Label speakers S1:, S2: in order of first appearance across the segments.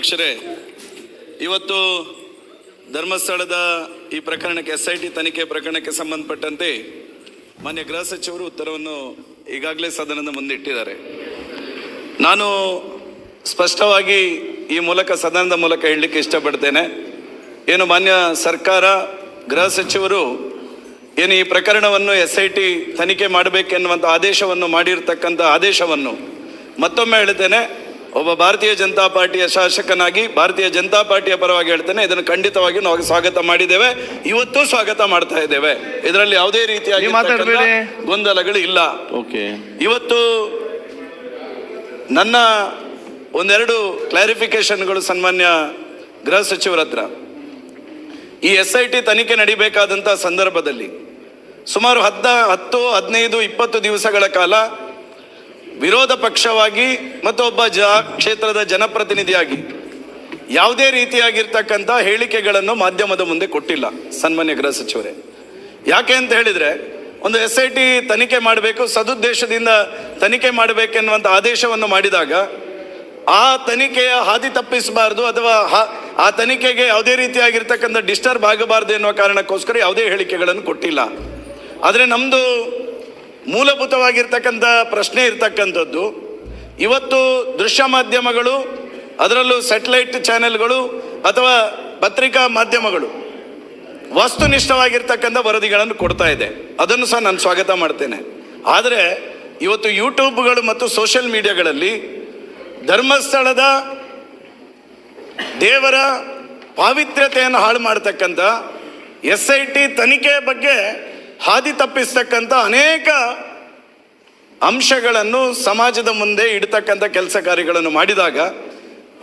S1: ಅಧ್ಯಕ್ಷರೇ ಇವತ್ತು ಧರ್ಮಸ್ಥಳದ ಈ ಪ್ರಕರಣಕ್ಕೆ ಎಸ್ ಐ ಟಿ ತನಿಖೆ ಪ್ರಕರಣಕ್ಕೆ ಸಂಬಂಧಪಟ್ಟಂತೆ ಮಾನ್ಯ ಗೃಹ ಸಚಿವರು ಉತ್ತರವನ್ನು ಈಗಾಗಲೇ ಸದನದ ಮುಂದೆ ಇಟ್ಟಿದ್ದಾರೆ. ನಾನು ಸ್ಪಷ್ಟವಾಗಿ ಈ ಮೂಲಕ, ಸದನದ ಮೂಲಕ ಹೇಳಲಿಕ್ಕೆ ಇಷ್ಟಪಡ್ತೇನೆ. ಏನು ಮಾನ್ಯ ಸರ್ಕಾರ, ಗೃಹ ಸಚಿವರು ಏನು ಈ ಪ್ರಕರಣವನ್ನು ಎಸ್ ಐ ಟಿ ತನಿಖೆ ಮಾಡಬೇಕೆನ್ನುವಂಥ ಆದೇಶವನ್ನು ಮಾಡಿರ್ತಕ್ಕಂಥ ಆದೇಶವನ್ನು ಮತ್ತೊಮ್ಮೆ ಹೇಳ್ತೇನೆ. ಒಬ್ಬ ಭಾರತೀಯ ಜನತಾ ಪಾರ್ಟಿಯ ಶಾಸಕನಾಗಿ ಭಾರತೀಯ ಜನತಾ ಪಾರ್ಟಿಯ ಪರವಾಗಿ ಹೇಳ್ತೇನೆ ಇದನ್ನು ಖಂಡಿತವಾಗಿ ನಾವು ಸ್ವಾಗತ ಮಾಡಿದ್ದೇವೆ. ಇವತ್ತು ಸ್ವಾಗತ ಮಾಡ್ತಾ ಇದ್ದೇವೆ. ಇದರಲ್ಲಿ ಯಾವುದೇ ರೀತಿಯಾಗಿ ಗೊಂದಲಗಳು ಇಲ್ಲ.
S2: ಓಕೆ.
S1: ಇವತ್ತು ನನ್ನ ಒಂದೆರಡು ಕ್ಲಾರಿಫಿಕೇಶನ್ಗಳು ಸನ್ಮಾನ್ಯ ಗೃಹ ಸಚಿವರ ಹತ್ರ. ಈ ಎಸ್ ಐ ಟಿ ತನಿಖೆ ನಡಿಬೇಕಾದಂಥ ಸಂದರ್ಭದಲ್ಲಿ ಸುಮಾರು ಹದ್ನ ಹತ್ತು ಹದಿನೈದು ಇಪ್ಪತ್ತು ದಿವಸಗಳ ಕಾಲ ವಿರೋಧ ಪಕ್ಷವಾಗಿ ಮತ್ತು ಒಬ್ಬ ಜ ಕ್ಷೇತ್ರದ ಜನಪ್ರತಿನಿಧಿಯಾಗಿ ಯಾವುದೇ ರೀತಿಯಾಗಿರ್ತಕ್ಕಂಥ ಹೇಳಿಕೆಗಳನ್ನು ಮಾಧ್ಯಮದ ಮುಂದೆ ಕೊಟ್ಟಿಲ್ಲ ಸನ್ಮಾನ್ಯ ಗೃಹ ಸಚಿವರೇ. ಯಾಕೆ ಅಂತ ಹೇಳಿದ್ರೆ ಒಂದು ಎಸ್ ಐ ಟಿ ತನಿಖೆ ಮಾಡಬೇಕು, ಸದುದ್ದೇಶದಿಂದ ತನಿಖೆ ಮಾಡಬೇಕೆನ್ನುವಂಥ ಆದೇಶವನ್ನು ಮಾಡಿದಾಗ ಆ ತನಿಖೆಯ ಹಾದಿ ತಪ್ಪಿಸಬಾರ್ದು ಅಥವಾ ಆ ತನಿಖೆಗೆ ಯಾವುದೇ ರೀತಿಯಾಗಿರ್ತಕ್ಕಂಥ ಡಿಸ್ಟರ್ಬ್ ಆಗಬಾರ್ದು ಎನ್ನುವ ಕಾರಣಕ್ಕೋಸ್ಕರ ಯಾವುದೇ ಹೇಳಿಕೆಗಳನ್ನು ಕೊಟ್ಟಿಲ್ಲ. ಆದರೆ ನಮ್ಮದು ಮೂಲಭೂತವಾಗಿರ್ತಕ್ಕಂಥ ಪ್ರಶ್ನೆ ಇರ್ತಕ್ಕಂಥದ್ದು. ಇವತ್ತು ದೃಶ್ಯ ಮಾಧ್ಯಮಗಳು, ಅದರಲ್ಲೂ ಸ್ಯಾಟಲೈಟ್ ಚಾನೆಲ್ಗಳು ಅಥವಾ ಪತ್ರಿಕಾ ಮಾಧ್ಯಮಗಳು ವಸ್ತುನಿಷ್ಠವಾಗಿರ್ತಕ್ಕಂಥ ವರದಿಗಳನ್ನು ಕೊಡ್ತಾ ಇದೆ. ಅದನ್ನು ಸಹ ನಾನು ಸ್ವಾಗತ ಮಾಡ್ತೇನೆ. ಆದರೆ ಇವತ್ತು ಯೂಟ್ಯೂಬ್ಗಳು ಮತ್ತು ಸೋಷಿಯಲ್ ಮೀಡಿಯಾಗಳಲ್ಲಿ ಧರ್ಮಸ್ಥಳದ ದೇವರ ಪಾವಿತ್ರ್ಯತೆಯನ್ನು ಹಾಳು ಮಾಡ್ತಕ್ಕಂಥ ಎಸ್ ಐ ಟಿ ತನಿಖೆ ಬಗ್ಗೆ ಹಾದಿ ತಪ್ಪಿಸ್ತಕ್ಕಂಥ ಅನೇಕ ಅಂಶಗಳನ್ನು ಸಮಾಜದ ಮುಂದೆ ಇಡ್ತಕ್ಕಂಥ ಕೆಲಸ ಕಾರ್ಯಗಳನ್ನು ಮಾಡಿದಾಗ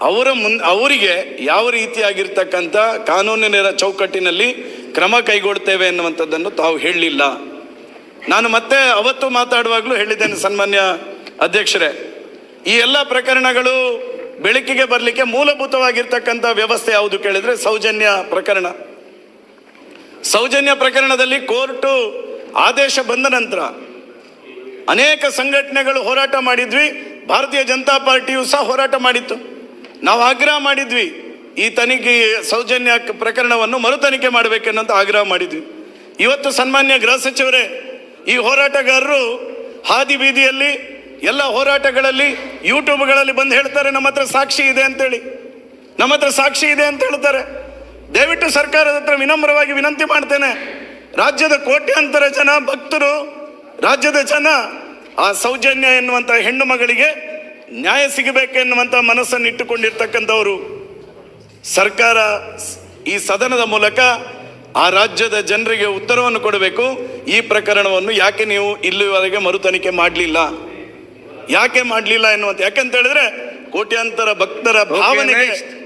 S1: ಅವರ ಮುನ್, ಅವರಿಗೆ ಯಾವ ರೀತಿಯಾಗಿರ್ತಕ್ಕಂಥ ಕಾನೂನಿನ ಚೌಕಟ್ಟಿನಲ್ಲಿ ಕ್ರಮ ಕೈಗೊಳ್ತೇವೆ ಎನ್ನುವಂಥದ್ದನ್ನು ತಾವು ಹೇಳಲಿಲ್ಲ. ನಾನು ಮತ್ತೆ ಅವತ್ತು ಮಾತಾಡುವಾಗಲೂ ಹೇಳಿದ್ದೇನೆ ಸನ್ಮಾನ್ಯ ಅಧ್ಯಕ್ಷರೇ. ಈ ಎಲ್ಲ ಪ್ರಕರಣಗಳು ಬೆಳಕಿಗೆ ಬರಲಿಕ್ಕೆ ಮೂಲಭೂತವಾಗಿರ್ತಕ್ಕಂಥ ವ್ಯವಸ್ಥೆ ಯಾವುದು ಕೇಳಿದರೆ ಸೌಜನ್ಯ ಪ್ರಕರಣ. ಸೌಜನ್ಯ ಪ್ರಕರಣದಲ್ಲಿ ಕೋರ್ಟು ಆದೇಶ ಬಂದ ನಂತರ ಅನೇಕ ಸಂಘಟನೆಗಳು ಹೋರಾಟ ಮಾಡಿದ್ವಿ. ಭಾರತೀಯ ಜನತಾ ಪಾರ್ಟಿಯು ಸಹ ಹೋರಾಟ ಮಾಡಿತ್ತು. ನಾವು ಆಗ್ರಹ ಮಾಡಿದ್ವಿ. ಈ ತನಿಖೆ, ಸೌಜನ್ಯ ಪ್ರಕರಣವನ್ನು ಮರು ತನಿಖೆ ಮಾಡಬೇಕೆನ್ನುವಂತ ಆಗ್ರಹ ಮಾಡಿದ್ವಿ. ಇವತ್ತು ಸನ್ಮಾನ್ಯ ಗೃಹ ಸಚಿವರೇ, ಈ ಹೋರಾಟಗಾರರು ಹಾದಿ ಬೀದಿಯಲ್ಲಿ ಎಲ್ಲ ಹೋರಾಟಗಳಲ್ಲಿ ಯೂಟ್ಯೂಬ್ಗಳಲ್ಲಿ ಬಂದು ಹೇಳ್ತಾರೆ, ನಮ್ಮ ಹತ್ರ ಸಾಕ್ಷಿ ಇದೆ ಅಂತೇಳಿ. ನಮ್ಮ ಹತ್ರ ಸಾಕ್ಷಿ ಇದೆ ಅಂತ ಹೇಳ್ತಾರೆ. ದಯವಿಟ್ಟು ಸರ್ಕಾರದ ಹತ್ರ ವಿನಮ್ರವಾಗಿ ವಿನಂತಿ ಮಾಡ್ತೇನೆ. ರಾಜ್ಯದ ಕೋಟ್ಯಾಂತರ ಜನ ಭಕ್ತರು ರಾಜ್ಯದ ಜನ ಆ ಸೌಜನ್ಯ ಎನ್ನುವಂಥ ಹೆಣ್ಣು ಮಗಳಿಗೆ ನ್ಯಾಯ ಸಿಗಬೇಕೆನ್ನುವಂಥ ಮನಸ್ಸನ್ನು ಇಟ್ಟುಕೊಂಡಿರ್ತಕ್ಕಂಥವರು. ಸರ್ಕಾರ ಈ ಸದನದ ಮೂಲಕ ಆ ರಾಜ್ಯದ ಜನರಿಗೆ ಉತ್ತರವನ್ನು ಕೊಡಬೇಕು. ಈ ಪ್ರಕರಣವನ್ನು ಯಾಕೆ ನೀವು ಇಲ್ಲಿವರೆಗೆ ಮರುತನಿಕೆ ಮಾಡಲಿಲ್ಲ? ಯಾಕೆ ಮಾಡಲಿಲ್ಲ ಎನ್ನುವಂತ ಯಾಕೆಂತ ಹೇಳಿದ್ರೆ ಕೋಟ್ಯಾಂತರ ಭಕ್ತರ ಭಾವನೆಗೆ.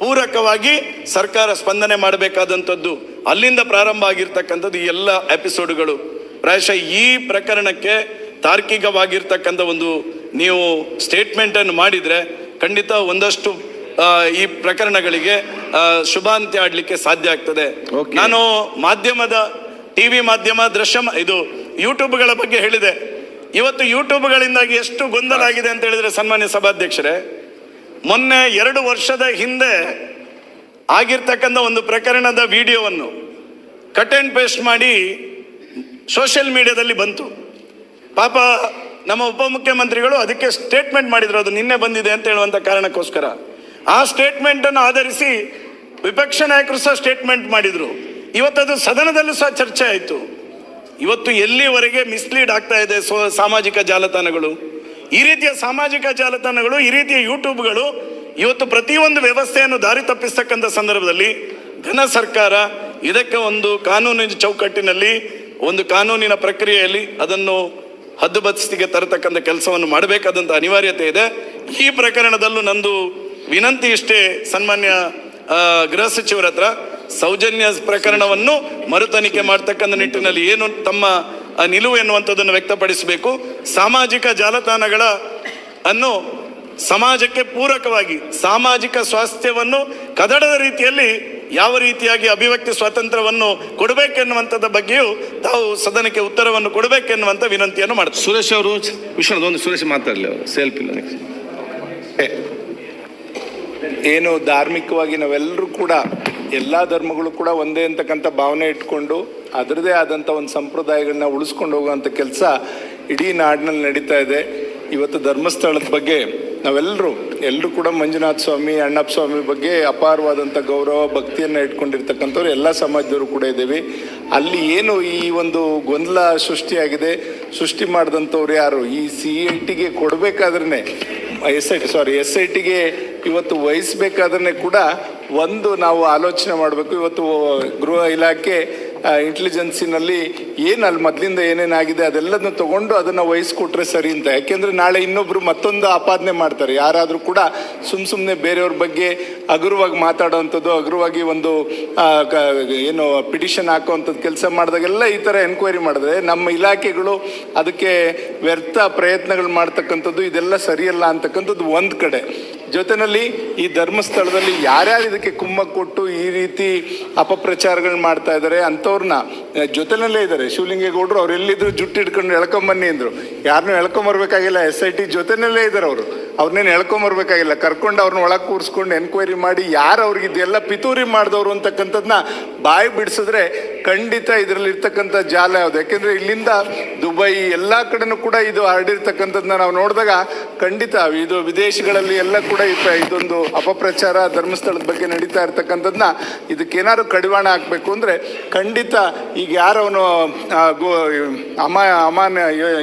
S1: ಪೂರಕವಾಗಿ ಸರ್ಕಾರ ಸ್ಪಂದನೆ ಮಾಡಬೇಕಾದಂಥದ್ದು ಅಲ್ಲಿಂದ ಪ್ರಾರಂಭ ಆಗಿರ್ತಕ್ಕಂಥದ್ದು ಈ ಎಲ್ಲ ಎಪಿಸೋಡ್ಗಳು ಪ್ರಾಯಶಃ ಈ ಪ್ರಕರಣಕ್ಕೆ ತಾರ್ಕಿಕವಾಗಿರ್ತಕ್ಕಂಥ ಒಂದು ನೀವು ಸ್ಟೇಟ್ಮೆಂಟನ್ನು ಮಾಡಿದರೆ ಖಂಡಿತ ಒಂದಷ್ಟು ಈ ಪ್ರಕರಣಗಳಿಗೆ ಶುಭಾಂತ್ಯ ಆಡಲಿಕ್ಕೆ ಸಾಧ್ಯ ಆಗ್ತದೆ. ನಾನು ಮಾಧ್ಯಮದ ಟಿ ವಿ ಮಾಧ್ಯಮ ದೃಶ್ಯ ಇದು ಯೂಟ್ಯೂಬ್ಗಳ ಬಗ್ಗೆ ಹೇಳಿದೆ. ಇವತ್ತು ಯೂಟ್ಯೂಬ್ಗಳಿಂದಾಗಿ ಎಷ್ಟು ಗೊಂದಲ ಆಗಿದೆ ಅಂತ ಹೇಳಿದ್ರೆ ಸನ್ಮಾನ್ಯ ಸಭಾಧ್ಯಕ್ಷರೇ ಮೊನ್ನೆ ಎರಡು ವರ್ಷದ ಹಿಂದೆ ಆಗಿರ್ತಕ್ಕಂಥ ಒಂದು ಪ್ರಕರಣದ ವಿಡಿಯೋವನ್ನು ಕಟ್ ಆ್ಯಂಡ್ ಪೇಸ್ಟ್ ಮಾಡಿ ಸೋಷಿಯಲ್ ಮೀಡಿಯಾದಲ್ಲಿ ಬಂತು. ಪಾಪ ನಮ್ಮ ಉಪಮುಖ್ಯಮಂತ್ರಿಗಳು ಅದಕ್ಕೆ ಸ್ಟೇಟ್ಮೆಂಟ್ ಮಾಡಿದ್ರು, ಅದು ನಿನ್ನೆ ಬಂದಿದೆ ಅಂತ ಹೇಳುವಂಥ ಕಾರಣಕ್ಕೋಸ್ಕರ. ಆ ಸ್ಟೇಟ್ಮೆಂಟನ್ನು ಆಧರಿಸಿ ವಿಪಕ್ಷ ನಾಯಕರು ಸಹ ಸ್ಟೇಟ್ಮೆಂಟ್ ಮಾಡಿದರು. ಇವತ್ತದು ಸದನದಲ್ಲೂ ಸಹ ಚರ್ಚೆ ಆಯಿತು. ಇವತ್ತು ಎಲ್ಲಿವರೆಗೆ ಮಿಸ್ಲೀಡ್ ಆಗ್ತಾ ಇದೆ ಸಾಮಾಜಿಕ ಜಾಲತಾಣಗಳು? ಈ ರೀತಿಯ ಸಾಮಾಜಿಕ ಜಾಲತಾಣಗಳು, ಈ ರೀತಿಯ ಯೂಟ್ಯೂಬ್ಗಳು ಇವತ್ತು ಪ್ರತಿಯೊಂದು ವ್ಯವಸ್ಥೆಯನ್ನು ದಾರಿ ತಪ್ಪಿಸ್ತಕ್ಕಂಥ ಸಂದರ್ಭದಲ್ಲಿ ಘನ ಸರ್ಕಾರ ಇದಕ್ಕೆ ಒಂದು ಕಾನೂನಿನ ಚೌಕಟ್ಟಿನಲ್ಲಿ, ಒಂದು ಕಾನೂನಿನ ಪ್ರಕ್ರಿಯೆಯಲ್ಲಿ ಅದನ್ನು ಹದ್ದುಬಸ್ತಿಗೆ ತರತಕ್ಕಂಥ ಕೆಲಸವನ್ನು ಮಾಡಬೇಕಾದಂಥ ಅನಿವಾರ್ಯತೆ ಇದೆ. ಈ ಪ್ರಕರಣದಲ್ಲೂ ನಂದು ವಿನಂತಿ ಇಷ್ಟೇ ಸನ್ಮಾನ್ಯ ಗೃಹ ಸಚಿವರ ಹತ್ರ. ಸೌಜನ್ಯ ಪ್ರಕರಣವನ್ನು ಮರು ತನಿಖೆ ಮಾಡ್ತಕ್ಕಂಥ ನಿಟ್ಟಿನಲ್ಲಿ ಏನು ತಮ್ಮ ಆ, ನಿಲುವು ಎನ್ನುವಂಥದ್ದನ್ನು ವ್ಯಕ್ತಪಡಿಸಬೇಕು. ಸಾಮಾಜಿಕ ಜಾಲತಾಣಗಳ ಅನ್ನು ಸಮಾಜಕ್ಕೆ ಪೂರಕವಾಗಿ ಸಾಮಾಜಿಕ ಸ್ವಾಸ್ಥ್ಯವನ್ನು ಕದಡದ ರೀತಿಯಲ್ಲಿ ಯಾವ ರೀತಿಯಾಗಿ ಅಭಿವ್ಯಕ್ತಿ ಸ್ವಾತಂತ್ರ್ಯವನ್ನು ಕೊಡಬೇಕೆನ್ನುವಂಥದ್ದ ಬಗ್ಗೆಯೂ ತಾವು ಸದನಕ್ಕೆ ಉತ್ತರವನ್ನು ಕೊಡಬೇಕೆನ್ನುವಂಥ ವಿನಂತಿಯನ್ನು ಮಾಡ್ತಾರೆ
S2: ಸುರೇಶ್ ಅವರು ವಿಶ್ವನಾಥ್ ಒಂದು ಸುರೇಶ್ ಮಾತಾಡಲಿ ಅವರು. ಸೆಲ್ಫ್ ಏನು ಧಾರ್ಮಿಕವಾಗಿ ನಾವೆಲ್ಲರೂ ಕೂಡ ಎಲ್ಲ ಧರ್ಮಗಳು ಕೂಡ ಒಂದೇ ಅಂತಕ್ಕಂಥ ಭಾವನೆ ಇಟ್ಕೊಂಡು ಅದರದೇ ಆದಂಥ ಒಂದು ಸಂಪ್ರದಾಯಗಳನ್ನ ಉಳಿಸ್ಕೊಂಡು ಹೋಗುವಂಥ ಕೆಲಸ ಇಡೀ ನಾಡಿನಲ್ಲಿ ನಡೀತಾ ಇದೆ. ಇವತ್ತು ಧರ್ಮಸ್ಥಳದ ಬಗ್ಗೆ ನಾವೆಲ್ಲರೂ ಎಲ್ಲರೂ ಕೂಡ ಮಂಜುನಾಥ ಸ್ವಾಮಿ, ಅಣ್ಣಪ್ಪ ಸ್ವಾಮಿ ಬಗ್ಗೆ ಅಪಾರವಾದಂಥ ಗೌರವ, ಭಕ್ತಿಯನ್ನು ಇಟ್ಕೊಂಡಿರ್ತಕ್ಕಂಥವ್ರು ಎಲ್ಲ ಸಮಾಜದವರು ಕೂಡ ಇದ್ದೀವಿ. ಅಲ್ಲಿ ಏನು ಈ ಒಂದು ಗೊಂದಲ ಸೃಷ್ಟಿಯಾಗಿದೆ, ಸೃಷ್ಟಿ ಮಾಡಿದಂಥವ್ರು ಯಾರು? ಈ ಸಿ ಐ ಟಿಗೆ ಕೊಡಬೇಕಾದ್ರೆ S I T sorry S I ಟಿಗೆ ಇವತ್ತು ವಹಿಸ್ಬೇಕಾದ್ರೆ ಕೂಡ ಒಂದು ನಾವು ಆಲೋಚನೆ ಮಾಡಬೇಕು. ಇವತ್ತು ಗೃಹ ಇಲಾಖೆ ಇಂಟೆಲಿಜೆನ್ಸಿನಲ್ಲಿ ಏನು ಅಲ್ಲಿ ಮೊದಲಿಂದ ಏನೇನಾಗಿದೆ ಅದೆಲ್ಲದನ್ನು ತಗೊಂಡು ಅದನ್ನು ವಹಿಸ್ಕೊಟ್ರೆ ಸರಿ ಅಂತ. ಯಾಕೆಂದರೆ ನಾಳೆ ಇನ್ನೊಬ್ರು ಮತ್ತೊಂದು ಆಪಾದನೆ ಮಾಡ್ತಾರೆ. ಯಾರಾದರೂ ಕೂಡ ಸುಮ್ಮ ಸುಮ್ಮನೆ ಬೇರೆಯವ್ರ ಬಗ್ಗೆ ಹಗುರವಾಗಿ ಮಾತಾಡೋವಂಥದ್ದು ಹಗುರವಾಗಿ ಒಂದು ಏನು ಪಿಟಿಷನ್ ಹಾಕೋವಂಥದ್ದು ಕೆಲಸ ಮಾಡಿದಾಗೆಲ್ಲ ಈ ಥರ ಎನ್ಕ್ವೈರಿ ಮಾಡಿದ್ರೆ ನಮ್ಮ ಇಲಾಖೆಗಳು ಅದಕ್ಕೆ ವ್ಯರ್ಥ ಪ್ರಯತ್ನಗಳು ಮಾಡ್ತಕ್ಕಂಥದ್ದು ಇದೆಲ್ಲ ಸರಿಯಲ್ಲ ಅಂತಕ್ಕಂಥದ್ದು ಒಂದು ಕಡೆ. ಜೊತೆಯಲ್ಲಿ ಈ ಧರ್ಮಸ್ಥಳದಲ್ಲಿ ಯಾರ್ಯಾರು ಇದಕ್ಕೆ ಕುಮ್ಮ ಕೊಟ್ಟು ಈ ರೀತಿ ಅಪಪ್ರಚಾರಗಳು ಮಾಡ್ತಾ ಇದ್ದಾರೆ ಅಂಥವ್ರನ್ನ ಜೊತೆನಲ್ಲೇ ಇದ್ದಾರೆ ಶಿವಲಿಂಗೇಗೌಡರು ಅವ್ರು ಎಲ್ಲಿದ್ರು ಜುಟ್ಟು ಹಿಡ್ಕೊಂಡು ಎಳ್ಕೊಂಬನ್ನಿ ಅಂದರು. ಯಾರನ್ನೂ ಎಳ್ಕೊಂಬರ್ಬೇಕಾಗಿಲ್ಲ, ಎಸ್ ಐ ಟಿ ಜೊತೆನಲ್ಲೇ ಇದ್ದಾರೆ ಅವರು. ಅವ್ರನ್ನೇನು ಎಳ್ಕೊಂಬರ್ಬೇಕಾಗಿಲ್ಲ. ಕರ್ಕೊಂಡು ಅವ್ರನ್ನ ಒಳಗೆ ಕೂರಿಸ್ಕೊಂಡು ಎನ್ಕ್ವೈರಿ ಮಾಡಿ ಯಾರು ಅವ್ರಿಗೆ ಇದೆಲ್ಲ ಪಿತೂರಿ ಮಾಡಿದವರು ಅಂತಕ್ಕಂಥದ್ದನ್ನ ಬಾಯಿ ಬಿಡಿಸಿದ್ರೆ ಖಂಡಿತ ಇದರಲ್ಲಿ ಇರ್ತಕ್ಕಂಥ ಜಾಲ ಯಾವುದು? ಯಾಕೆಂದರೆ ಇಲ್ಲಿಂದ ದುಬೈ ಎಲ್ಲ ಕಡೆನೂ ಕೂಡ ಇದು ಹರಡಿರ್ತಕ್ಕಂಥದ್ದನ್ನ ನಾವು ನೋಡಿದಾಗ ಖಂಡಿತ ಇದು ವಿದೇಶಗಳಲ್ಲಿ ಎಲ್ಲ ಕೂಡ ಇದೊಂದು ಅಪಪ್ರಚಾರ, ಧರ್ಮಸ್ಥಳದ ಬಗ್ಗೆ ನಡೀತಾ ಇರ್ತಕ್ಕಂಥದ್ದನ್ನ ಇದಕ್ಕೇನಾದ್ರು ಕಡಿವಾಣ ಹಾಕಬೇಕು ಅಂದರೆ ಖಂಡಿತ ಈಗ ಯಾರವನು ಅಮಾ ಅಮಾನ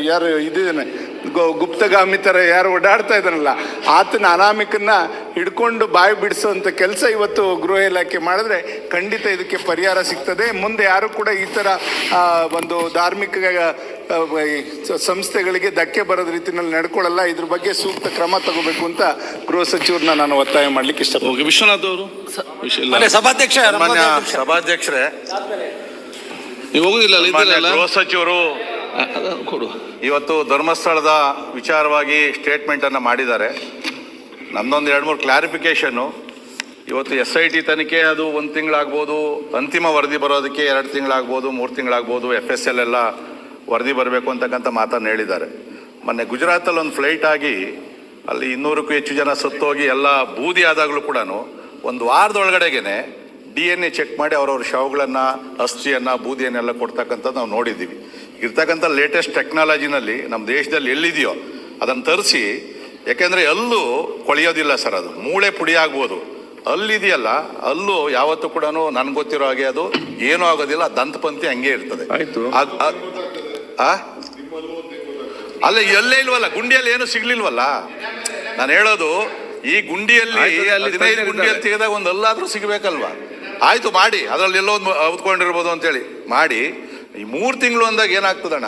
S2: ಯಾರು ಇದಿದ್ದಾನೆ? ಗೊ- ಗುಪ್ತಗಾಮಿ ಥರ ಯಾರು ಓಡಾಡ್ತಾ ಇದ್ದಾನಲ್ಲ ಆತನ ಅನಾಮಿಕನ್ನ ಹಿಡ್ಕೊಂಡು ಬಾಯಿ ಬಿಡಿಸುವಂಥ ಕೆಲಸ ಇವತ್ತು ಗೃಹ ಇಲಾಖೆ ಮಾಡಿದ್ರೆ ಖಂಡಿತ ಇದಕ್ಕೆ ಪರಿಹಾರ ಸಿಗ್ತದೆ. ಮುಂದೆ ಯಾರು ಕೂಡ ಈ ಥರ ಒಂದು ಧಾರ್ಮಿಕ ಸಂಸ್ಥೆಗಳಿಗೆ ಧಕ್ಕೆ ಬರೋದ ರೀತಿಯಲ್ಲಿ ನಡ್ಕೊಳ್ಳಲ್ಲ. ಇದ್ರ ಬಗ್ಗೆ ಸೂಕ್ತ ಕ್ರಮ ತಗೋಬೇಕು ಅಂತ ಗೃಹ ಸಚಿವರನ್ನ ನಾನು ಒತ್ತಾಯ ಮಾಡ್ಲಿಕ್ಕೆ ಇಷ್ಟಪಡ್ತೀನಿ.
S1: ಓಕೆ ವಿಶ್ವನಾಥ್ ಅವರು.
S3: ಸಭಾಧ್ಯಕ್ಷ.
S4: ಸಭಾಧ್ಯಕ್ಷರೇ.
S1: ನೀವು ಹೋಗುದಿಲ್ಲ
S4: ಗೃಹ ಸಚಿವರು
S1: ಕೊಡು.
S4: ಇವತ್ತು ಧರ್ಮಸ್ಥಳದ ವಿಚಾರವಾಗಿ ಸ್ಟೇಟ್ಮೆಂಟನ್ನು ಮಾಡಿದ್ದಾರೆ. ನಮ್ದೊಂದು ಎರಡು ಮೂರು ಕ್ಲಾರಿಫಿಕೇಷನ್ನು ಇವತ್ತು ಎಸ್ ಐ ಟಿ ತನಿಖೆ ಅದು ಒಂದು ತಿಂಗಳಾಗ್ಬೋದು, ಅಂತಿಮ ವರದಿ ಬರೋದಕ್ಕೆ ಎರಡು ತಿಂಗಳಾಗ್ಬೋದು, ಮೂರು ತಿಂಗಳಾಗ್ಬೋದು ಎಫ್ ಎಸ್ ಎಲ್ ಎಲ್ಲ ವರದಿ ಬರಬೇಕು ಅಂತಕ್ಕಂಥ ಮಾತನ್ನು ಹೇಳಿದ್ದಾರೆ. ಮೊನ್ನೆ ಗುಜರಾತಲ್ಲಿ ಒಂದು ಫ್ಲೈಟ್ ಆಗಿ ಅಲ್ಲಿ ಇನ್ನೂರಕ್ಕೂ ಹೆಚ್ಚು ಜನ ಸತ್ತೋಗಿ ಎಲ್ಲ ಬೂದಿ ಆದಾಗಲೂ ಕೂಡ ಒಂದು ವಾರದೊಳಗಡೆಗೇ ಡಿ ಎನ್ ಎ ಚೆಕ್ ಮಾಡಿ ಅವರವ್ರ ಶವಗಳನ್ನು, ಅಸ್ಥಿಯನ್ನು, ಬೂದಿಯನ್ನೆಲ್ಲ ಕೊಡ್ತಕ್ಕಂಥದ್ದು ನಾವು ನೋಡಿದ್ದೀವಿ. ಇರ್ತಕ್ಕಂಥ ಲೇಟೆಸ್ಟ್ ಟೆಕ್ನಾಲಜಿನಲ್ಲಿ ನಮ್ಮ ದೇಶದಲ್ಲಿ ಎಲ್ಲಿದೆಯೋ ಅದನ್ನು ತರಿಸಿ ಯಾಕೆಂದರೆ ಅಲ್ಲೂ ಕೊಳೆಯೋದಿಲ್ಲ ಸರ್ ಅದು. ಮೂಳೆ ಪುಡಿ ಆಗ್ಬೋದು. ಅಲ್ಲಿದೆಯಲ್ಲ ಅಲ್ಲೂ ಯಾವತ್ತೂ ಕೂಡ ನನ್ಗೆ ಗೊತ್ತಿರೋ ಹಾಗೆ ಅದು ಏನೂ ಆಗೋದಿಲ್ಲ ದಂತಪಂಥಿ ಹಂಗೆ ಇರ್ತದೆ.
S1: ಆಯಿತು?
S4: ಅಲ್ಲ ಎಲ್ಲೇ ಇಲ್ವಲ್ಲ ಗುಂಡಿಯಲ್ಲಿ ಏನು ಸಿಗ್ಲಿಲ್ವಲ್ಲ? ನಾನು ಹೇಳೋದು ಈ ಗುಂಡಿಯಲ್ಲಿ ಹದಿನೈದು. ಗುಂಡಿಯಲ್ಲಿ ತೆಗೆದಾಗ ಒಂದು ಅಲ್ಲಾದ್ರೂ ಸಿಗ್ಬೇಕಲ್ವಾ? ಆಯ್ತು ಮಾಡಿ. ಅದರಲ್ಲಿ ಎಲ್ಲೋ ಒಂದು ಹೊತ್ಕೊಂಡಿರ್ಬೋದು ಅಂತೇಳಿ. ಮಾಡಿ. ಈ ಮೂರು ತಿಂಗಳು ಅಂದಾಗ ಏನಾಗ್ತದಣ್ಣ?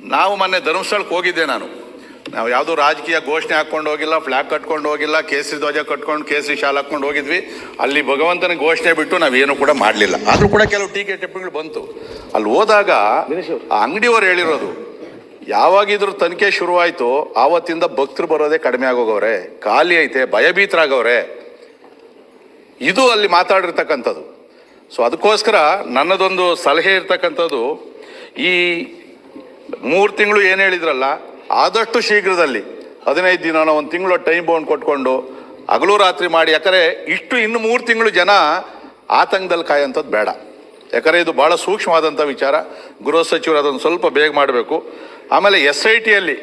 S4: ನಾವು ಮೊನ್ನೆ ಧರ್ಮಸ್ಥಳಕ್ಕೆ ಹೋಗಿದ್ದೆ ನಾನು. ನಾವು ಯಾವುದೋ ರಾಜಕೀಯ ಘೋಷಣೆ ಹಾಕ್ಕೊಂಡು ಹೋಗಿಲ್ಲ ಫ್ಲ್ಯಾಗ್ ಕಟ್ಕೊಂಡು ಹೋಗಿಲ್ಲ ಕೇಸರಿ ಧ್ವಜ ಕಟ್ಕೊಂಡು ಕೇಸರಿ ಶಾಲ್ ಹಾಕ್ಕೊಂಡು ಹೋಗಿದ್ವಿ. ಅಲ್ಲಿ ಭಗವಂತನ ಘೋಷಣೆ ಬಿಟ್ಟು ನಾವೇನು ಕೂಡ ಮಾಡಲಿಲ್ಲ. ಆದರೂ ಕೂಡ ಕೆಲವು ಟೀಕೆ ಟಿಪ್ಪಣಿಗಳು ಬಂತು. ಅಲ್ಲಿ ಹೋದಾಗ ಆ ಅಂಗಡಿಯವರು ಹೇಳಿರೋದು ಯಾವಾಗಿದ್ರು ತನಿಖೆ ಶುರುವಾಯಿತು ಆವತ್ತಿಂದ ಭಕ್ತರು ಬರೋದೇ ಕಡಿಮೆ ಆಗೋಗವ್ರೆ ಖಾಲಿ ಐತೆ ಭಯಭೀತರಾಗವ್ರೆ. ಇದು ಅಲ್ಲಿ ಮಾತಾಡಿರ್ತಕ್ಕಂಥದ್ದು. ಸೊ ಅದಕ್ಕೋಸ್ಕರ ನನ್ನದೊಂದು ಸಲಹೆ ಇರ್ತಕ್ಕಂಥದ್ದು, ಈ ಮೂರು ತಿಂಗಳು ಏನು ಹೇಳಿದ್ರಲ್ಲ, ಆದಷ್ಟು ಶೀಘ್ರದಲ್ಲಿ ಹದಿನೈದು ದಿನ ಒಂದು ತಿಂಗಳು ಟೈಮ್ ಬೌಂಡ್ ಕೊಟ್ಕೊಂಡು ಹಗಲು ರಾತ್ರಿ ಮಾಡಿ. ಯಾಕಂದರೆ ಇಷ್ಟು ಇನ್ನು ಮೂರು ತಿಂಗಳು ಜನ ಆತಂಕದಲ್ಲಿ ಕಾಯೋಂಥದ್ದು ಬೇಡ. ಯಾಕಂದರೆ ಇದು ಭಾಳ ಸೂಕ್ಷ್ಮವಾದಂಥ ವಿಚಾರ. ಗೃಹ ಸಚಿವರು ಅದನ್ನು ಸ್ವಲ್ಪ ಬೇಗ ಮಾಡಬೇಕು. ಆಮೇಲೆ ಎಸ್ ಐ ಟಿಯಲ್ಲಿ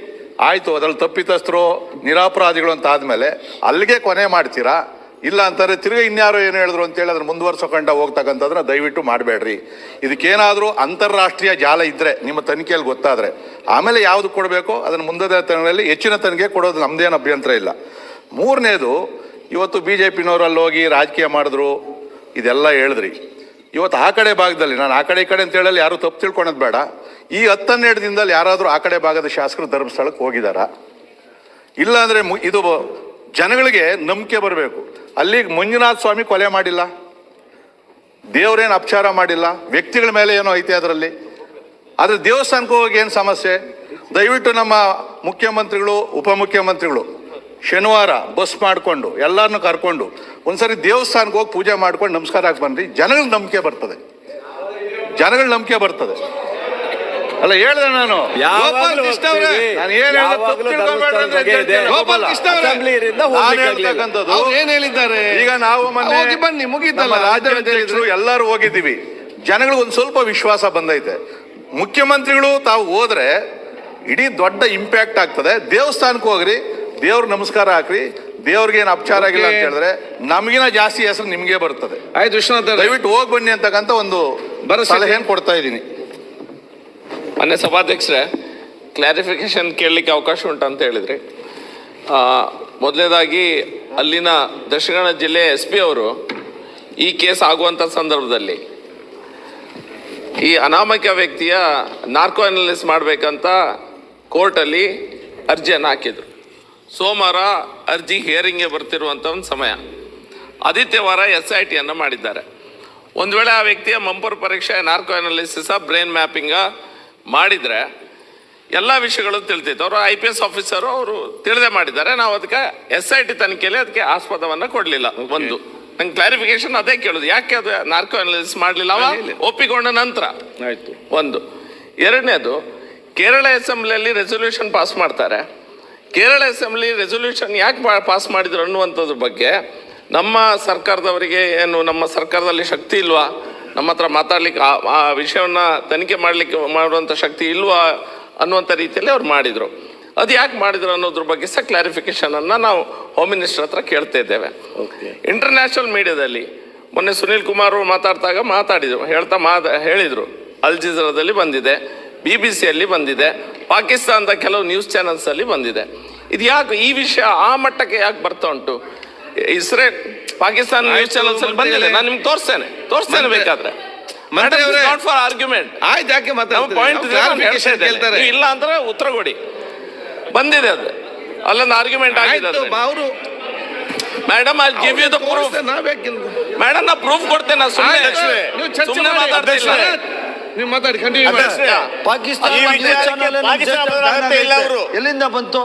S4: ಆಯಿತು, ಅದರಲ್ಲಿ ತಪ್ಪಿತಸ್ಥರು, ನಿರಾಪರಾಧಿಗಳು ಅಂತ ಆದಮೇಲೆ ಅಲ್ಲಿಗೆ ಕೊನೆ ಮಾಡ್ತೀರಾ? ಇಲ್ಲ ಅಂತಾರೆ, ತಿರ್ಗಿ ಇನ್ಯಾರೋ ಏನು ಹೇಳಿದ್ರು ಅಂತೇಳಿ ಅದನ್ನು ಮುಂದುವರ್ಸೋಕೊಂಡ ಹೋಗ್ತಕ್ಕಂಥದ್ದನ್ನ ದಯವಿಟ್ಟು ಮಾಡಬೇಡ್ರಿ. ಇದಕ್ಕೇನಾದರೂ ಅಂತಾರಾಷ್ಟ್ರೀಯ ಜಾಲ ಇದ್ದರೆ ನಿಮ್ಮ ತನಿಖೆಯಲ್ಲಿ ಗೊತ್ತಾದರೆ, ಆಮೇಲೆ ಯಾವುದು ಕೊಡಬೇಕು ಅದನ್ನು ಮುಂದೆ ತನಿಖೆಯಲ್ಲಿ ಹೆಚ್ಚಿನ ತನಿಖೆ ಕೊಡೋದು ನಮ್ಮದೇನು ಅಭ್ಯಂತರ ಇಲ್ಲ. ಮೂರನೇದು, ಇವತ್ತು ಬಿ ಜೆ ಪಿನವರಲ್ಲಿ ಹೋಗಿ ರಾಜಕೀಯ ಮಾಡಿದ್ರು, ಇದೆಲ್ಲ ಹೇಳಿದ್ರಿ. ಇವತ್ತು ಆ ಕಡೆ ಭಾಗದಲ್ಲಿ, ನಾನು ಆ ಕಡೆ ಈ ಕಡೆ ಅಂತ ಹೇಳಲ್ಲಿ ಯಾರು ತಪ್ಪು ತಿಳ್ಕೊಳೋದು ಬೇಡ. ಈ ಹತ್ತನ್ನೆರಡು ದಿನದಲ್ಲಿ ಯಾರಾದರೂ ಆ ಕಡೆ ಭಾಗದ ಶಾಸಕರು ಧರ್ಮಸ್ಥಳಕ್ಕೆ ಹೋಗಿದ್ದಾರಾ ಇಲ್ಲಾಂದರೆ ಮು ಇದು ಜನಗಳಿಗೆ ನಂಬಿಕೆ ಬರಬೇಕು. ಅಲ್ಲಿ ಮಂಜುನಾಥ ಸ್ವಾಮಿ ಕೊಲೆ ಮಾಡಿಲ್ಲ. ದೇವರೇನು ಅಪಚಾರ ಮಾಡಿಲ್ಲ. ವ್ಯಕ್ತಿಗಳ ಮೇಲೆ ಏನೋ ಐತೆ ಅದರಲ್ಲಿ. ಆದರೆ ದೇವಸ್ಥಾನಕ್ಕೆ ಹೋಗಿ ಏನು ಸಮಸ್ಯೆ? ದಯವಿಟ್ಟು ನಮ್ಮ ಮುಖ್ಯಮಂತ್ರಿಗಳು, ಉಪಮುಖ್ಯಮಂತ್ರಿಗಳು, ಶನಿವಾರ ಬಸ್ ಮಾಡಿಕೊಂಡು ಎಲ್ಲರನ್ನು ಕರ್ಕೊಂಡು ಒಂದ್ಸರಿ ದೇವಸ್ಥಾನಕ್ಕೆ ಹೋಗಿ ಪೂಜೆ ಮಾಡ್ಕೊಂಡು ನಮಸ್ಕಾರ ಹಾಕಿ ಬನ್ನಿ ಜನಗಳ ನಂಬಿಕೆ ಬರ್ತದೆ. ಜನಗಳ ನಂಬಿಕೆ ಬರ್ತದೆ. ಅಲ್ಲ ಹೇಳ್ದೆ ನಾನು.
S3: ಯಾವಾಗ್ಲೂ
S4: ಕೃಷ್ಣ ಅವ್ರೆ, ನಾನು ಏನ್ ಹೇಳ್ದೆ ತಪ್ಪು
S3: ಯಾವಾಗ್ಲೂ
S4: ತಿಳ್ಕೊಬೇಡ್ರಿ ಅಂತ
S3: ಧರ್ಮಸ್ಥಳದ ಬಗ್ಗೆ ಇದೆ.
S4: ಹೇಳ್ತೇನೆ. ಗೋಪಾಲ್ ಕೃಷ್ಣ ಅವ್ರೆ,
S3: ಅಸೆಂಬ್ಲಿಯಿಂದ
S4: ನಾನು
S3: ಹೋಗ್ಲಿಕ್ಕಾಗ್ಲಿಲ್ಲ.
S4: ಹೇಳ್ತಕ್ಕಂಥದ್ದು
S5: ಅವ್ರು ಏನ್ ಹೇಳಿದ್ದಾರೆ?
S4: ಈಗ ನಾವು ಮೊನ್ನೆ
S5: ಹೋಗಿ ಬನ್ನಿ, ಮುಗೀತಲ್ಲ.
S4: ನಮ್ಮ ರಾಜ್ಯಾಧ್ಯಕ್ಷರು ಎಲ್ಲರೂ ಹೋಗಿದ್ದೀವಿ. ಜನಗಳಿಗೆ ಒಂದು ಸ್ವಲ್ಪ ವಿಶ್ವಾಸ ಬಂದೈತೆ. ಮುಖ್ಯಮಂತ್ರಿಗಳು ತಾವು ಹೋದ್ರೆ ಇಡೀ ದೊಡ್ಡ ಇಂಪ್ಯಾಕ್ಟ್ ಆಗ್ತದೆ. ದೇವಸ್ಥಾನಕ್ಕೆ ಹೋಗ್ರಿ ದೇವ್ರ ನಮಸ್ಕಾರ ಹಾಕ್ರಿ ದೇವ್ರಿಗೆ ಏನು ಅಪಚಾರ ಆಗಿಲ್ಲ ಅಂತ ಹೇಳಿದ್ರೆ ನಮಗಿನ ಜಾಸ್ತಿ ಹೆಸರು ನಿಮ್ಗೆ ಬರ್ತದೆ.
S5: ಆಯ್ತು ವಿಶ್ವನಾಥ್ ಅವ್ರೆ.
S4: ದಯವಿಟ್ಟು ಹೋಗಿ ಬನ್ನಿ ಅಂತಕ್ಕಂಥ ಒಂದು
S5: ಭರವಸೆ
S4: ಸಲಹೆಯನ್ನು ಕೊಡ್ತಾ ಇದ್ದೀನಿ.
S6: ಮೊನ್ನೆ ಸಭಾಧ್ಯಕ್ಷರೇ ಕ್ಲಾರಿಫಿಕೇಶನ್ ಕೇಳಲಿಕ್ಕೆ ಅವಕಾಶ ಉಂಟು ಅಂತ ಹೇಳಿದ್ರಿ. ಮೊದಲನೇದಾಗಿ ಅಲ್ಲಿನ ದಕ್ಷಿಣ ಜಿಲ್ಲೆ ಎಸ್ ಪಿ ಅವರು ಈ ಕೇಸ್ ಆಗುವಂಥ ಸಂದರ್ಭದಲ್ಲಿ ಈ ಅನಾಮಿಕ ವ್ಯಕ್ತಿಯ ನಾರ್ಕೋ ಅನಾಲಿಸ್ ಮಾಡಬೇಕಂತ ಕೋರ್ಟಲ್ಲಿ ಅರ್ಜಿಯನ್ನು ಹಾಕಿದರು. ಸೋಮವಾರ ಅರ್ಜಿ ಹಿಯರಿಂಗ್ಗೆ ಬರ್ತಿರುವಂಥ ಒಂದು ಸಮಯ. ಆದಿತ್ಯವಾರ ಎಸ್ ಐ ಟಿಯನ್ನು ಮಾಡಿದ್ದಾರೆ. ಒಂದು ವೇಳೆ ಆ ವ್ಯಕ್ತಿಯ ಮಂಪರ್ ಪರೀಕ್ಷೆ ನಾರ್ಕೋ ಅನಾಲಿಸಿಸ ಬ್ರೈನ್ ಮ್ಯಾಪಿಂಗ ಮಾಡಿದರೆ ಎಲ್ಲ ವಿಷಯಗಳು ತಿಳಿತೈತೆ. ಅವರು ಐ ಪಿ ಎಸ್ ಆಫೀಸರು ಅವರು ತಿಳಿದೇ ಮಾಡಿದ್ದಾರೆ. ನಾವು ಅದಕ್ಕೆ ಎಸ್ ಐ ಟಿ ತನಿಖೆಯಲ್ಲಿ ಅದಕ್ಕೆ ಆಸ್ಪದವನ್ನು ಕೊಡಲಿಲ್ಲ ಒಂದು. ನಂಗೆ ಕ್ಲಾರಿಫಿಕೇಶನ್ ಅದೇ ಕೇಳೋದು. ಯಾಕೆ ಅದು ನಾರ್ಕೋ ಅನಾಲಿಸಿಸ್ ಮಾಡಲಿಲ್ಲ ಅವ ಒಪ್ಪಿಕೊಂಡ ನಂತರ.
S5: ಆಯಿತು.
S6: ಒಂದು. ಎರಡನೇದು ಕೇರಳ ಅಸೆಂಬ್ಲಿಯಲ್ಲಿ ರೆಸೊಲ್ಯೂಷನ್ ಪಾಸ್ ಮಾಡ್ತಾರೆ. ಕೇರಳ ಅಸೆಂಬ್ಲಿ ರೆಸೊಲ್ಯೂಷನ್ ಯಾಕೆ ಪಾಸ್ ಮಾಡಿದ್ರು ಅನ್ನುವಂಥದ್ರ ಬಗ್ಗೆ ನಮ್ಮ ಸರ್ಕಾರದವರಿಗೆ ಏನು ನಮ್ಮ ಸರ್ಕಾರದಲ್ಲಿ ಶಕ್ತಿ ಇಲ್ವಾ? ನಮ್ಮ ಹತ್ರ ಮಾತಾಡ್ಲಿಕ್ಕೆ ಆ- ವಿಷಯವನ್ನ ತನಿಖೆ ಮಾಡಲಿಕ್ಕೆ ಮಾಡುವಂಥ ಶಕ್ತಿ ಇಲ್ವಾ ಅನ್ನುವಂಥ ರೀತಿಯಲ್ಲಿ ಅವ್ರು ಮಾಡಿದರು. ಅದು ಯಾಕೆ ಮಾಡಿದ್ರು ಅನ್ನೋದ್ರ ಬಗ್ಗೆ ಸಹ ಕ್ಲಾರಿಫಿಕೇಶನ್ ಅನ್ನ ನಾವು ಹೋಮ್ ಮಿನಿಸ್ಟರ್ ಹತ್ರ ಕೇಳ್ತಾ ಇದ್ದೇವೆ. ಇಂಟರ್ನ್ಯಾಷನಲ್ ಮೀಡಿಯಾದಲ್ಲಿ ಮೊನ್ನೆ ಸುನೀಲ್ ಕುಮಾರ್ ಅವರು ಮಾತಾಡ್ತಾಗ ಮಾತಾಡಿದ್ರು ಹೇಳ್ತಾ ಮಾತ ಹೇಳಿದರು. ಅಲ್ ಜೀಜರಾದಲ್ಲಿ ಬಂದಿದೆ ಬಿ ಬಿ ಸಿಯಲ್ಲಿ ಬಂದಿದೆ ಪಾಕಿಸ್ತಾನದ ಕೆಲವು ನ್ಯೂಸ್ ಚಾನೆಲ್ಸ್ ಅಲ್ಲಿ ಬಂದಿದೆ. ಇದು ಯಾಕೆ ಈ ವಿಷಯ ಆ ಮಟ್ಟಕ್ಕೆ ಯಾಕೆ ಬರ್ತಾ ಉಂಟು? ಇಸ್ರೇಲ್ ಪಾಕಿಸ್ತಾನ ನ್ಯೂಸ್ ಚಾನೆಲ್ಸ್ ಅಲ್ಲಿ ಬಂದಿಲ್ಲ ನಾನು ನಿಮ್ಗೆ ತೋರಿಸ್ತೇನೆ. ತೋರಿಸ್ತೇನೆ ಬೇಕಾದ್ರೆ.
S5: ಮಂತ್ರಿ ಅವರೇ,
S6: ನಾಟ್ ಫಾರ್ ಆರ್ಗ್ಯುಮೆಂಟ್
S5: ಆಯ್ತು ಯಾಕೆ ಮಾತಾಡ್ತಾರೆ?
S6: ಪಾಯಿಂಟ್
S5: ಹೇಳ್ತಾರೆ
S6: ಇಲ್ಲ ಅಂದ್ರೆ ಉತ್ತರ ಕೊಡಿ. ಬಂದಿದೆ ಅದು. ಅಲ್ಲೊಂದು ಆರ್ಗ್ಯುಮೆಂಟ್ ಆಗಿದೆ
S5: ಅವರು
S6: madam I give you the proof madam ನಾ ಪ್ರೂಫ್ ಕೊಡ್ತೇನೆ ನಾ ಸುಮ್ಮನೆ
S5: ನೀವು ಚರ್ಚೆ
S6: ಸುಮ್ಮನೆ. ಮಾತಾಡ್ತಿಲ್ಲ.
S5: ನೀವು ಮಾತಾಡಿ ಕಂಟಿನ್ಯೂ
S3: ಪಾಕಿಸ್ತಾನ. ಎಲ್ಲಿಂದ ಬಂತು?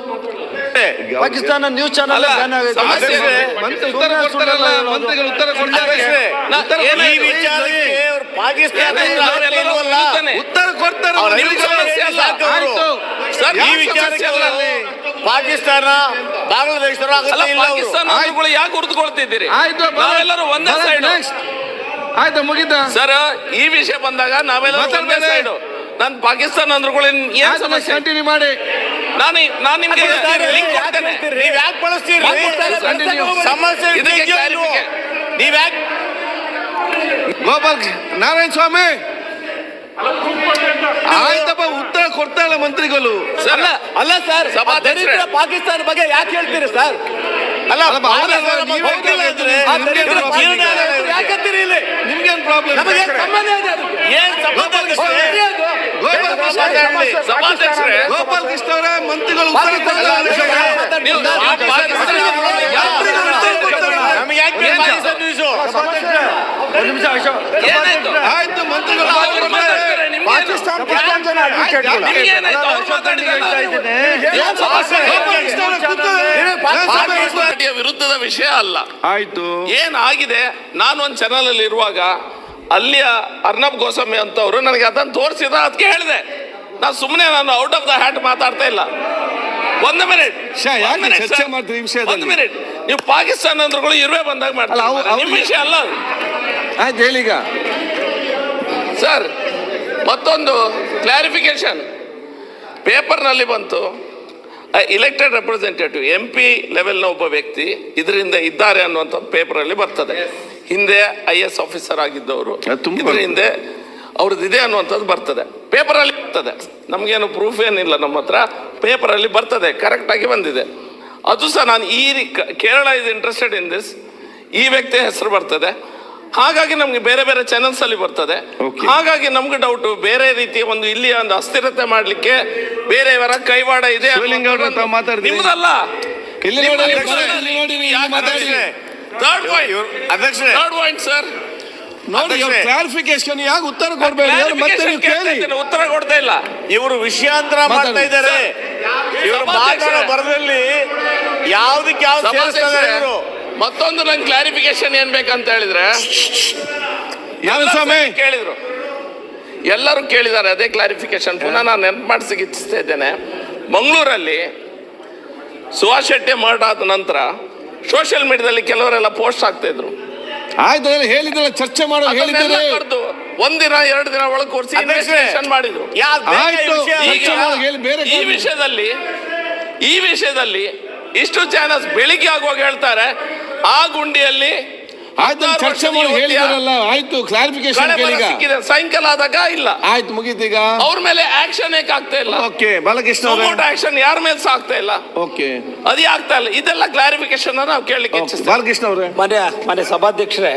S3: ಪಾಕಿಸ್ತಾನ ನ್ಯೂಸ್ ಚಾನಲ್ ಬ್ಯಾನ್ ಆಗೈತೆ.
S5: ಉತ್ತರ ಕೊಡ್ತಾರಲ್ಲ ಮಂತ್ರಿಗಳು ಉತ್ತರ ಕೊಡ್ತಾರೆ?
S1: ಈ. ವಿಚಾರಕ್ಕೆ ಪಾಕಿಸ್ತಾನ
S5: ಉತ್ತರ ಕೊಡ್ತಾರೆ.
S1: ಈ ವಿಚಾರಕ್ಕೆ ಪಾಕಿಸ್ತಾನ ಬಾಂಗ್ಲಾದೇಶರು
S6: ಯಾಕೆ
S5: ಆಯ್ತು
S6: ನಾವೆಲ್ಲರೂ ಒಂದೇ ಸೈಡ್
S5: ಆಯ್ತು ಮುಗಿತ?
S6: ಸರ್ ಈ ವಿಷಯ ಬಂದಾಗ ನಾವೆಲ್ಲ ಒಂದೇ. ಸೈಡ್ ನಾನು ಪಾಕಿಸ್ತಾನ ಏನ್ ಸಮಸ್ಯೆ?
S5: ಕಂಟಿನ್ಯೂ ಮಾಡಿ.
S6: ನಾನು ನಾನು ನಿಮ್ಗೆ ಲಿಂಕ್ ಕೊಡ್ತೇನೆ.
S1: ನೀವ್ ಯಾಕೆ ಬಳಸ್ತೀರಿ. ಸಮಸ್ಯೆ. ನೀವ್. ಯಾಕೆ
S5: ಗೋಪಾಲ್ ನಾರಾಯಣ ಸ್ವಾಮಿ. ಆಯ್ತಪ್ಪ ಉತ್ತರ ಕೊಡ್ತಾ ಇಲ್ಲ ಮಂತ್ರಿಗಳು.
S6: ಅಲ್ಲ
S1: ಅಲ್ಲ ಸರ್. ಪಾಕಿಸ್ತಾನ ಬಗ್ಗೆ ಯಾಕೆ ಹೇಳ್ತೀರಿ ಸರ್? ಅಲ್ಲ ಯಾಕಂತೀರಿ ಇಲ್ಲಿ?
S5: ನಿಮ್ಗೇನ್ ಪ್ರಾಬ್ಲಮ್
S1: ನಮಗೆ ಸಂಬಂಧ ಇದೆ? ಅದಕ್ಕೆ. ಏನ್ ಸಂಬಂಧ
S5: ಗೋಪಾಲ್ ಕೃಷ್ಣ ಅವರೇ ಮಂತ್ರಿಗಳು ಉತ್ತರ ಕೊಡ್ತಾ ಇಲ್ಲ.
S6: ನೀವು ಪಾಕಿಸ್ತಾನ
S1: ನಮಗೆ ಯಾಕೆ ಬೇಕು ಪಾಕಿಸ್ತಾನ ನ್ಯೂಸು?
S3: ಒಂದ್ ನಿಮಿಷ
S5: ಆಯ್ತು ಮಂತ್ರಿಗಳು
S3: ಪಾಕಿಸ್ತಾನ ಪಾಕಿಸ್ತಾನ ಜನ
S6: ವಿರುದ್ಧದ ವಿಷಯ ಅಲ್ಲ.
S5: ಆಯ್ತು.
S6: ಏನಾಗಿದೆ ನಾನು ಒಂದು ಚಾನಲ್ ಅಲ್ಲಿ ಇರುವಾಗ ಅಲ್ಲಿಯ ಅರ್ನಬ್ ಗೋಸ್ವಾಮಿ ಅಂತವರು ನನಗೆ ಅದನ್ನು ತೋರಿಸಿದ ಅದಕ್ಕೆ ಹೇಳಿದೆ. ನಾನು ಸುಮ್ಮನೆ ನಾನು ಔಟ್ ಆಫ್ ದ ಹ್ಯಾಟ್ ಮಾತಾಡ್ತಾ ಇಲ್ಲ. ಒಂದು ಮಿನಿಟ್? ಒಂದು ಮಿನಿಟ್ ನೀವು ಪಾಕಿಸ್ತಾನ ಅಂದ್ರುಗಳು ಇರುವೆ ಬಂದಾಗ ಮಾಡ್ತಾರೆ. ನಿಮ್ಮ ವಿಷಯ ಅಲ್ಲ
S5: ಆಯ್ತು ಈಗ.
S6: ಸರ್ ಮತ್ತೊಂದು ಕ್ಲಾರಿಫಿಕೇಶನ್ ಪೇಪರ್ನಲ್ಲಿ ಬಂತು ಇಲೆಕ್ಟೆಡ್ ರೆಪ್ರೆಸೆಂಟೇಟಿವ್ ಎಂ ಪಿ ಲೆವೆಲ್ನ ಒಬ್ಬ ವ್ಯಕ್ತಿ ಇದರಿಂದ ಇದ್ದಾರೆ ಅನ್ನುವಂಥ ಪೇಪರಲ್ಲಿ ಬರ್ತದೆ. ಹಿಂದೆ ಐ ಎಸ್ ಆಫೀಸರ್ ಆಗಿದ್ದವರು ಇದರ ಹಿಂದೆ ಅವ್ರದ್ದು ಇದೆ ಅನ್ನುವಂಥದ್ದು ಬರ್ತದೆ. ಪೇಪರಲ್ಲಿ ಬರ್ತದೆ. ನಮಗೇನು ಪ್ರೂಫ್ ಏನಿಲ್ಲ ನಮ್ಮ ಹತ್ರ. ಪೇಪರಲ್ಲಿ ಬರ್ತದೆ ಕರೆಕ್ಟಾಗಿ ಬಂದಿದೆ. ಅದು ಸಹ ನಾನು ಈ Kerala is interested in this ಈ ವ್ಯಕ್ತಿ ಹೆಸರು ಬರ್ತದೆ. ಹಾಗಾಗಿ ನಮ್ಗೆ ಬೇರೆ ಬೇರೆ ಚಾನೆಲ್ಸ್ ಅಲ್ಲಿ ಬರ್ತದೆ. ಹಾಗಾಗಿ ನಮ್ಗೆ ಡೌಟ್ ಬೇರೆ ರೀತಿಯ ಒಂದು ಇಲ್ಲಿ ಒಂದು ಅಸ್ಥಿರತೆ ಮಾಡ್ಲಿಕ್ಕೆ ಬೇರೆಯವರ ಕೈವಾಡ ಇದೆ. ನಿಮ್ದಲ್ಲ ಥರ್ಡ್ ಪಾಯಿಂಟ್ ಸರ್
S5: ನೋಡಿ. ಕ್ಲಾರಿಫಿಕೇಶನ್ ಯಾಕೆ ಉತ್ತರ ಕೊಡ್ಬೇಡಿ ಮತ್ತೆ ನೀವು ಕೇಳಿ.
S6: ಉತ್ತರ ಕೊಡ್ತಾ ಇಲ್ಲ.
S1: ಇವರು ವಿಷಯಾಂತರ ಮಾಡ್ತಾ. ಇದ್ದಾರೆ. ಇವರು. ಮಾತಾಡೋ ಬರದಲ್ಲಿ ಯಾವ್ದಕ್ಕೆ ಯಾವ್ದು ಸೇರಿಸ್ತಾ ಇವರು?
S6: ಮತ್ತೊಂದು ನಂಗೆ ಕ್ಲಾರಿಫಿಕೇಶನ್ ಏನ್ ಬೇಕಂತ ಹೇಳಿದ್ರೆ
S5: ಯಾರು ಸ್ವಾಮಿ.
S6: ಕೇಳಿದ್ರು. ಎಲ್ಲರೂ ಕೇಳಿದ್ದಾರೆ ಅದೇ ಕ್ಲಾರಿಫಿಕೇಶನ್ ಪುನಃ ನಾನು ನೆನಪು ಮಾಡಿಸಿ ಇಚ್ಛಿಸ್ತಾ ಇದ್ದೇನೆ. ಮಂಗಳೂರಲ್ಲಿ ಸುಹಾಸ್ ಶೆಟ್ಟಿ ಮರ್ಡ್ ಆದ ನಂತರ ಸೋಷಿಯಲ್ ಮೀಡಿಯಾದಲ್ಲಿ ಕೆಲವರೆಲ್ಲ ಪೋಸ್ಟ್ ಆಗ್ತಾ ಇದ್ರು.
S5: ಆಯ್ತು ಅದೆಲ್ಲ ಹೇಳಿದ್ರಲ್ಲ ಚರ್ಚೆ ಮಾಡೋ ಹೇಳಿದ್ದೀರಿ
S6: ಒಂದಿನ ಎರಡು ದಿನ ಒಳಗೆ ಕೂರಿಸಿ ಇನ್ವೆಸ್ಟಿಗೇಷನ್ ಮಾಡಿದ್ರು.
S1: ಈ
S6: ವಿಷಯದಲ್ಲಿ ಈ ವಿಷಯದಲ್ಲಿ ಇಷ್ಟು ಚಾನಲ್ಸ್ ಬೆಳಿಗ್ಗೆ ಆಗುವಾಗ ಹೇಳ್ತಾರೆ ಆ ಗುಂಡಿಯಲ್ಲಿ
S5: ಆಯ್ತು ಚರ್ಚೆ ಮಾಡಿ ಹೇಳಿದಾರಲ್ಲ ಆಯ್ತು ಕ್ಲಾರಿಫಿಕೇಶನ್
S6: ಸಿಕ್ಕಿದೆ ಸಾಯಂಕಾಲ ಆದಾಗ ಇಲ್ಲ.
S5: ಆಯ್ತು ಮುಗೀತೀಗ
S6: ಅವ್ರ ಮೇಲೆ ಆಕ್ಷನ್ ಏಕೆ ಆಗ್ತಾ ಇಲ್ಲ?
S5: ಓಕೆ ಬಾಲಕೃಷ್ಣ ಅವರೇ.
S6: ಆಕ್ಷನ್ ಯಾರ ಮೇಲೆ ಸಹ ಆಗ್ತಾ ಇಲ್ಲ?
S5: ಓಕೆ.
S6: ಅದೇ ಆಗ್ತಾ ಇಲ್ಲ. ಇದೆಲ್ಲ ಕ್ಲಾರಿಫಿಕೇಶನ್ ನಾವು ಕೇಳಲಿಕ್ಕೆ ಇಚ್ಛಿಸ್ತೇವೆ.
S5: ಬಾಲಕೃಷ್ಣ ಅವರೇ.
S7: ಮಾನ್ಯ ಮಾನ್ಯ ಸಭಾಧ್ಯಕ್ಷರೇ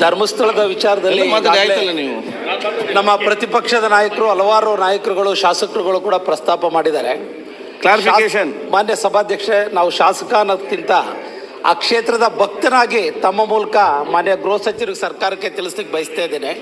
S7: ಧರ್ಮಸ್ಥಳದ ವಿಚಾರದಲ್ಲಿ
S5: ನೀವು?
S7: ನಮ್ಮ ಪ್ರತಿಪಕ್ಷದ ನಾಯಕರು ಹಲವಾರು ನಾಯಕರುಗಳು ಶಾಸಕರುಗಳು ಕೂಡ ಪ್ರಸ್ತಾಪ ಮಾಡಿದ್ದಾರೆ.
S5: ಕ್ಲಾರಿಫಿಕೇಶನ್
S7: ಮಾನ್ಯ ಸಭಾಧ್ಯಕ್ಷೆ ನಾವು ಶಾಸಕ ಅನ್ನೋದಕ್ಕಿಂತ ಆ ಕ್ಷೇತ್ರದ ಭಕ್ತನಾಗಿ ತಮ್ಮ ಮೂಲಕ ಮಾನ್ಯ ಗೃಹ ಸಚಿವರಿಗೆ ಸರ್ಕಾರಕ್ಕೆ ತಿಳಿಸ್ಲಿಕ್ಕೆ ಬಯಸ್ತಾ ಇದ್ದೇನೆ.